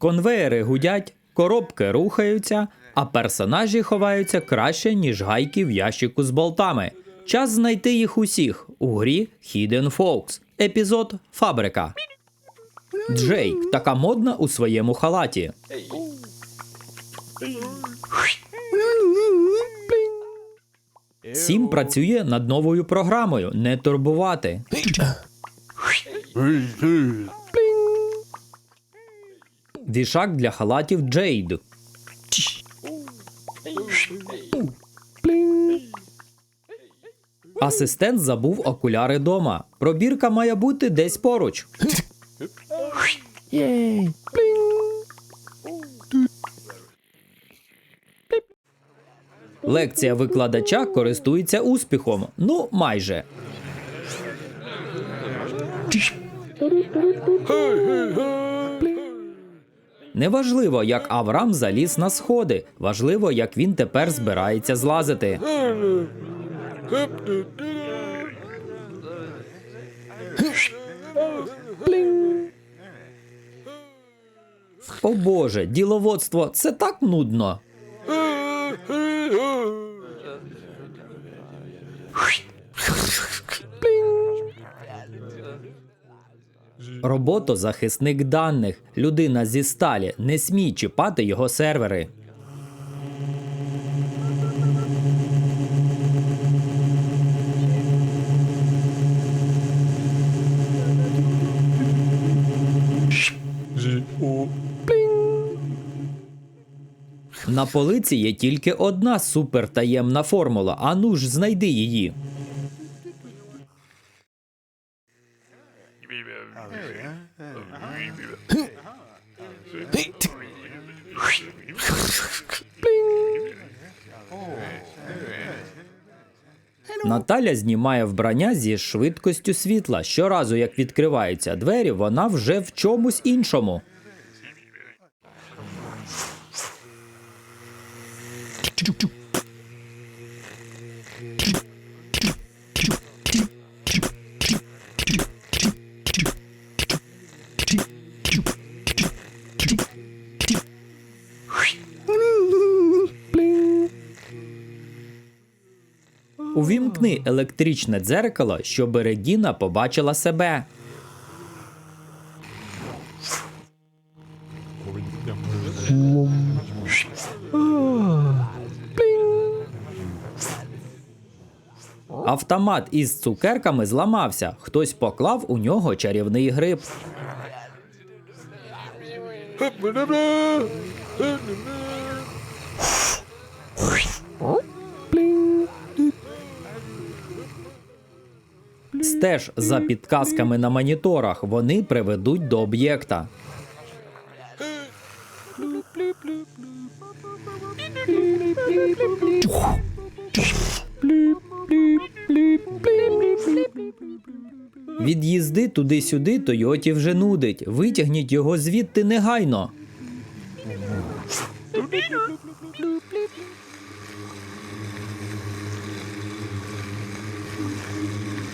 Конвеєри гудять, коробки рухаються, а персонажі ховаються краще, ніж гайки в ящику з болтами. Час знайти їх усіх у грі Hidden Folks. Епізод Фабрика. Джейк така модна у своєму халаті. Сім працює над новою програмою не турбувати. Вішак для халатів Джейд. Асистент забув окуляри дома. Пробірка має бути десь поруч. Лекція викладача користується успіхом. Ну, майже. Неважливо, як Аврам заліз на сходи. Важливо, як він тепер збирається злазити. О Боже, діловодство це так нудно. Роботозахисник даних, людина зі сталі, не смій чіпати його сервери. На полиці є тільки одна супертаємна формула. Ану ж знайди її. Наталя знімає вбрання зі швидкістю світла. Щоразу, як відкриваються двері, вона вже в чомусь іншому. Увімкни електричне дзеркало, щоб Регіна побачила себе. Автомат із цукерками зламався. Хтось поклав у нього чарівний гриб. Стеж за підказками на моніторах. Вони приведуть до об'єкта. Від їзди туди-сюди Тойоті вже нудить. Витягніть його звідти негайно.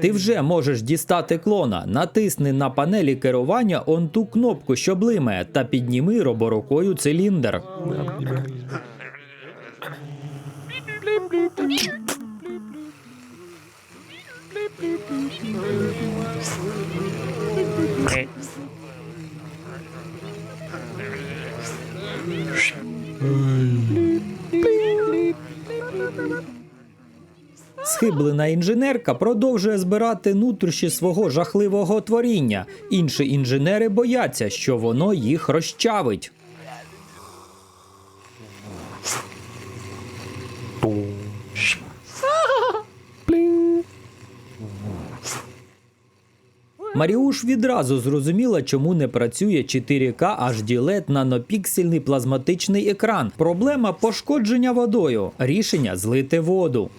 Ти вже можеш дістати клона. Натисни на панелі керування он ту кнопку, що блимає, та підніми роборукою циліндр. Схиблена інженерка продовжує збирати нутрощі свого жахливого творіння. Інші інженери бояться, що воно їх розчавить. Маріуш відразу зрозуміла, чому не працює 4К HD LED нанопіксельний плазматичний екран. Проблема пошкодження водою. Рішення злити воду.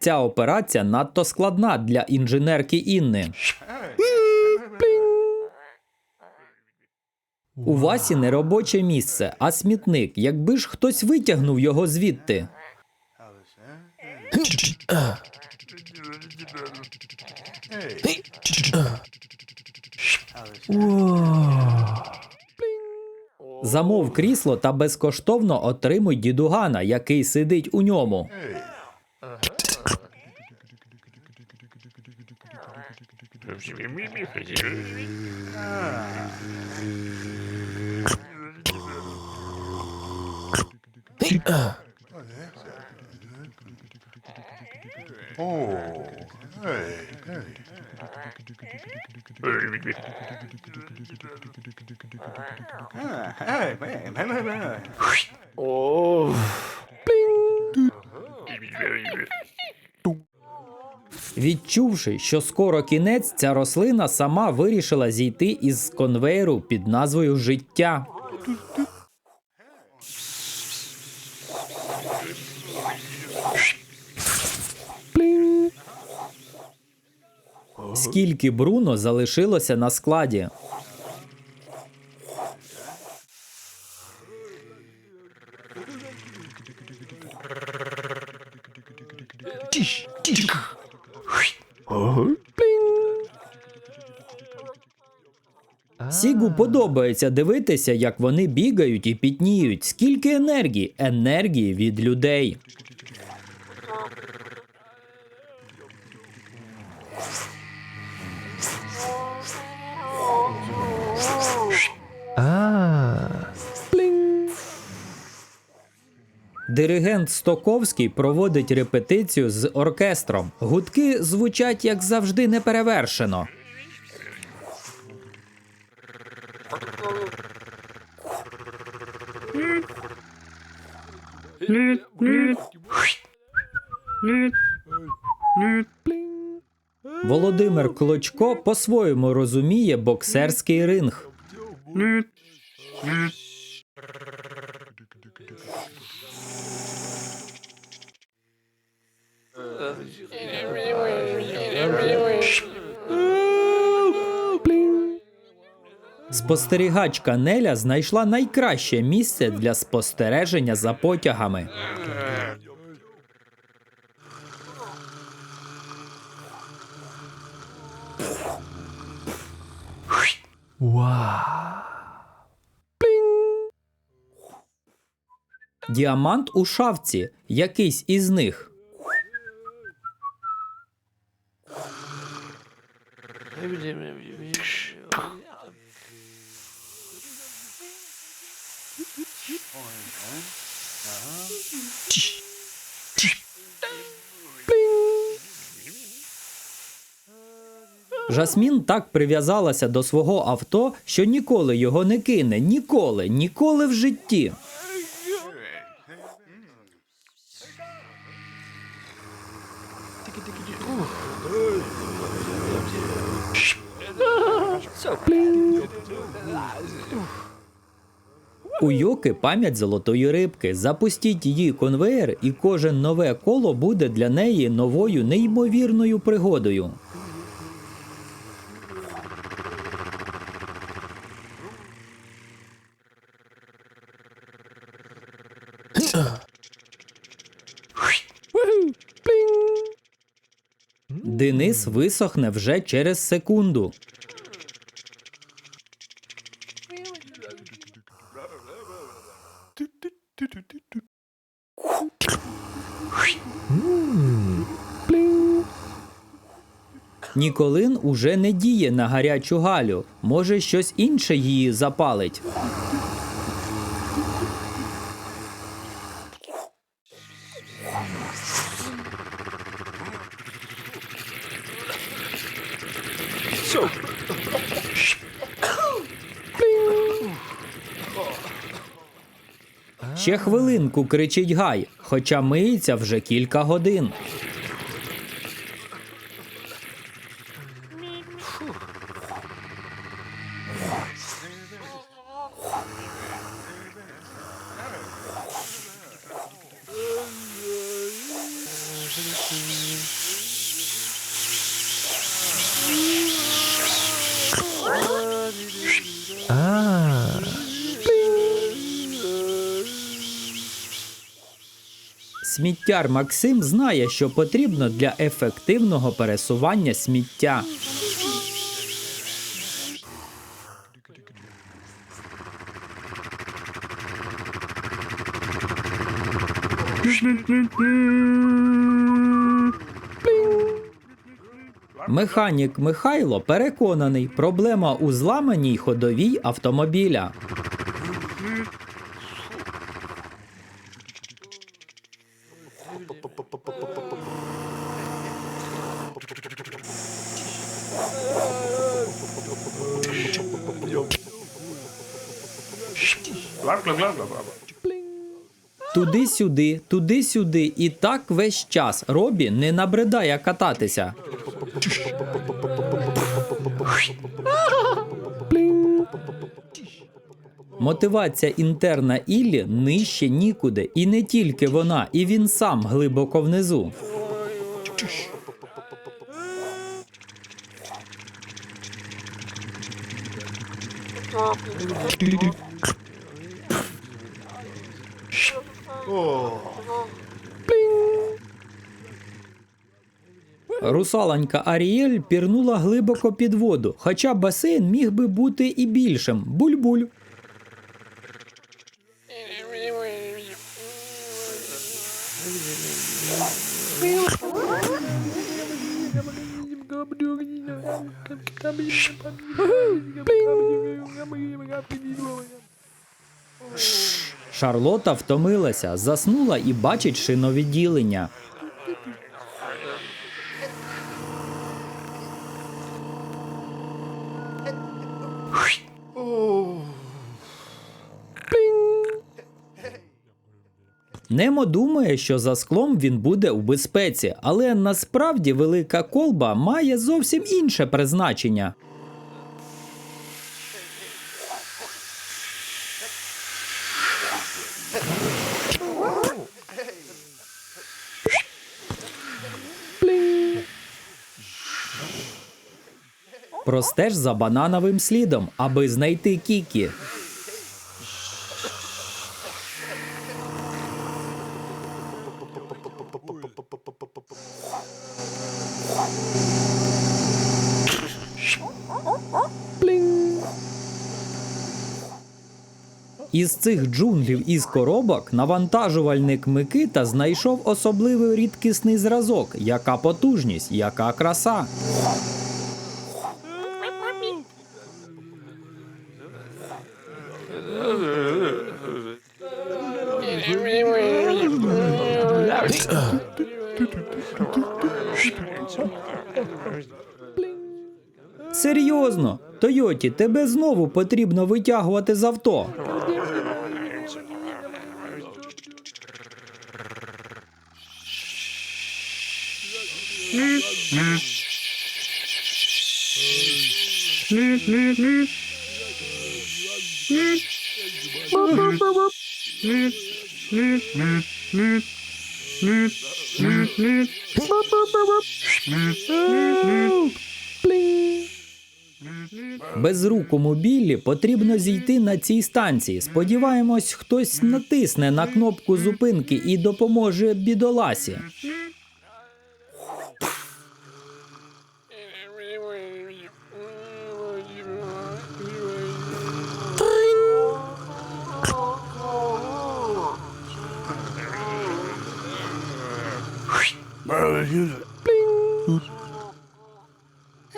Ця операція надто складна для інженерки Інни. У Васі не робоче місце, а смітник. Якби ж хтось витягнув його звідти. Замов крісло та безкоштовно отримуй дідугана, який сидить у ньому. Відчувши, що скоро кінець, ця рослина сама вирішила зійти із конвейеру під назвою Життя. Скільки Бруно залишилося на складі? Сігу подобається дивитися, як вони бігають і пітніють. Скільки енергії? Енергії від людей. Диригент Стоковський проводить репетицію з оркестром. Гудки звучать, як завжди, неперевершено. Володимир Клочко по-своєму розуміє боксерський ринг. Спостерігачка Неля знайшла найкраще місце для спостереження за потягами. Діамант у шафці, якийсь із них. Жасмін так прив'язалася до свого авто, що ніколи його не кине. Ніколи, ніколи в житті. У Йоки пам'ять золотої рибки. Запустіть її конвеєр, і кожен нове коло буде для неї новою неймовірною пригодою. Денис висохне вже через секунду. Ніколин уже не діє на гарячу галю. Може, щось інше її запалить. Ще хвилинку кричить гай, хоча миється вже кілька годин. Сміттяр Максим знає, що потрібно для ефективного пересування сміття. Механік Михайло переконаний, проблема у зламаній ходовій автомобіля. Туди-сюди, туди-сюди, і так весь час Робі не набридає кататися. Мотивація інтерна Іллі нижче нікуди, і не тільки вона, і він сам глибоко внизу. Русалонька Аріель пірнула глибоко під воду, хоча басейн міг би бути і більшим. Буль-буль. Шарлота втомилася, заснула і бачить шиновідділення. Немо думає, що за склом він буде у безпеці, але насправді велика колба має зовсім інше призначення. Простеж за банановим слідом, аби знайти Кікі. Із цих джунглів із коробок навантажувальник Микита знайшов особливий рідкісний зразок. Яка потужність, яка краса. Тойоті, тебе знову потрібно витягувати з авто. Безрукому Біллі потрібно зійти на цій станції. Сподіваємось, хтось натисне на кнопку зупинки і допоможе бідоласі.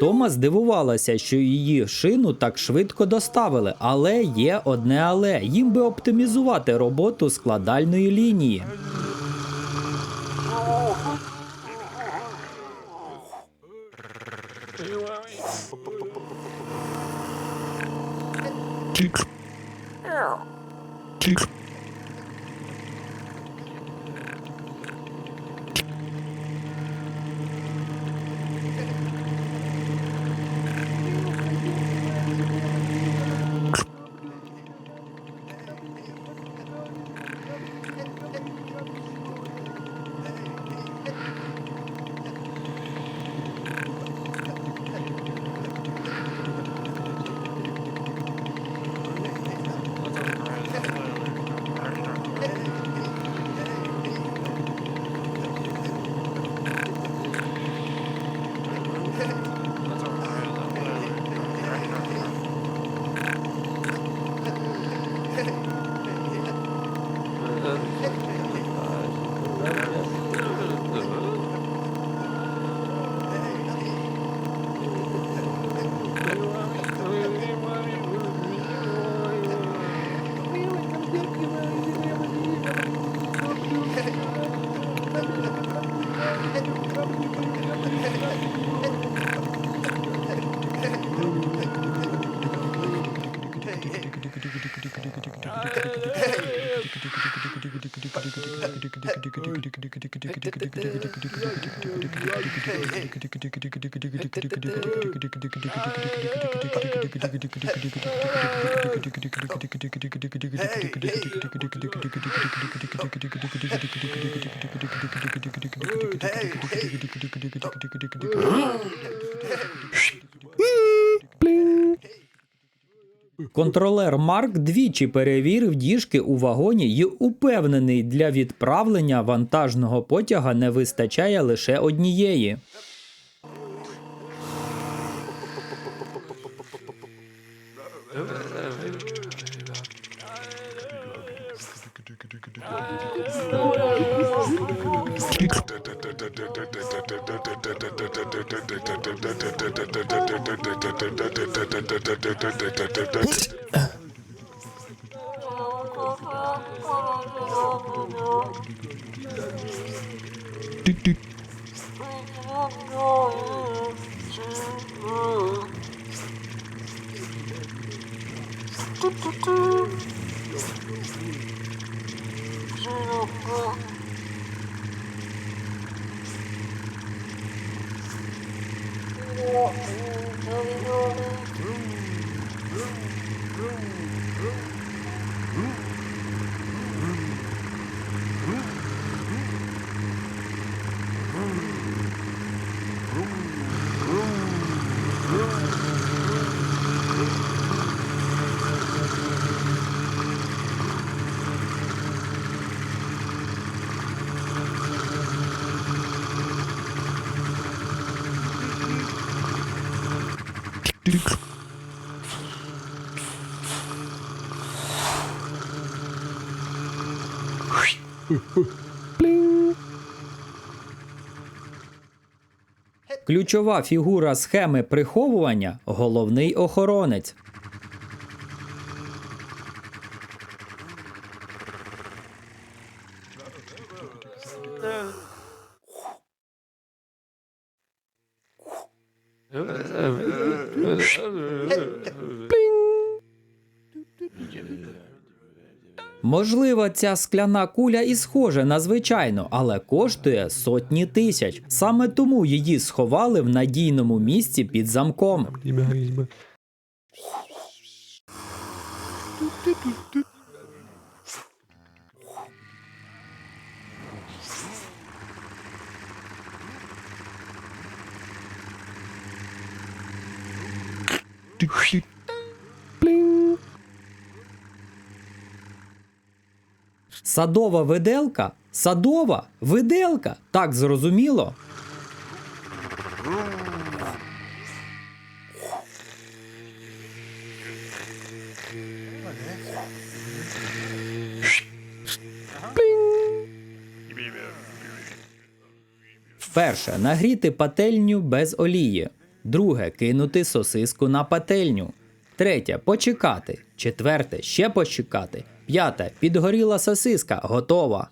Тома здивувалася, що її шину так швидко доставили, але є одне але їм би оптимізувати роботу складальної лінії. Hey! Контролер Марк двічі перевірив діжки у вагоні і упевнений, для відправлення вантажного потяга не вистачає лише однієї. Tut tut tut. Tut tut tut. Ключова фігура схеми приховування головний охоронець. Можливо, ця скляна куля і схожа на звичайну, але коштує сотні тисяч. Саме тому її сховали в надійному місці під замком. Садова виделка? Садова виделка. Так зрозуміло. Перше нагріти пательню без олії. Друге кинути сосиску на пательню. Третє почекати. Четверте ще почекати. П'яте підгоріла сосиска, готова.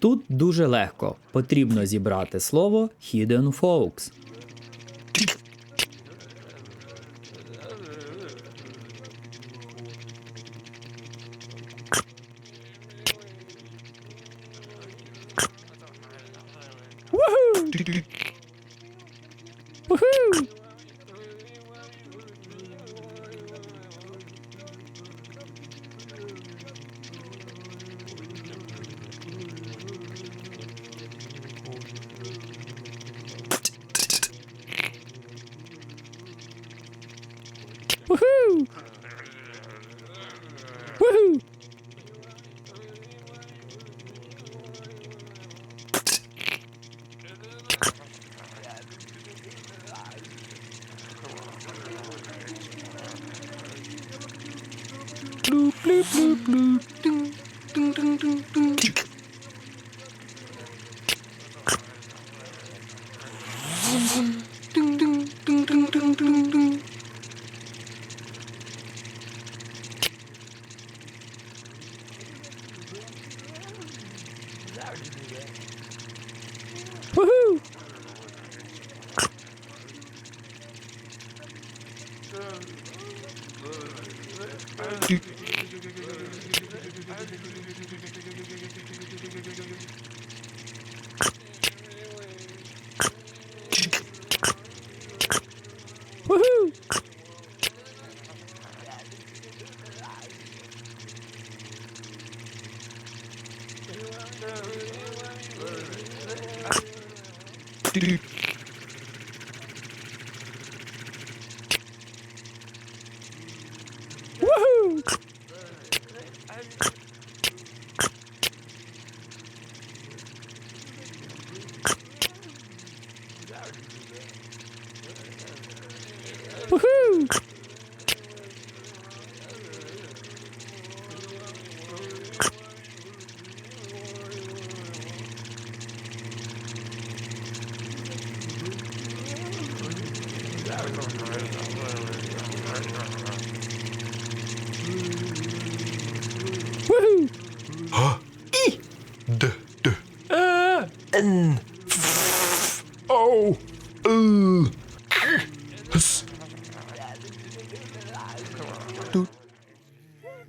Тут дуже легко. Потрібно зібрати слово Hidden Folks. do, do, do, ドゥンドゥンドゥンドゥンドゥン Woohoo!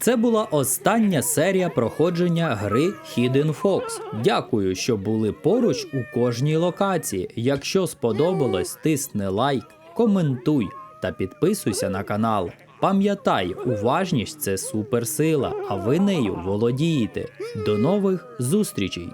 Це була остання серія проходження гри Hidden Fox. Дякую, що були поруч у кожній локації. Якщо сподобалось, тисни лайк, коментуй та підписуйся на канал. Пам'ятай, уважність це суперсила, а ви нею володієте. До нових зустрічей!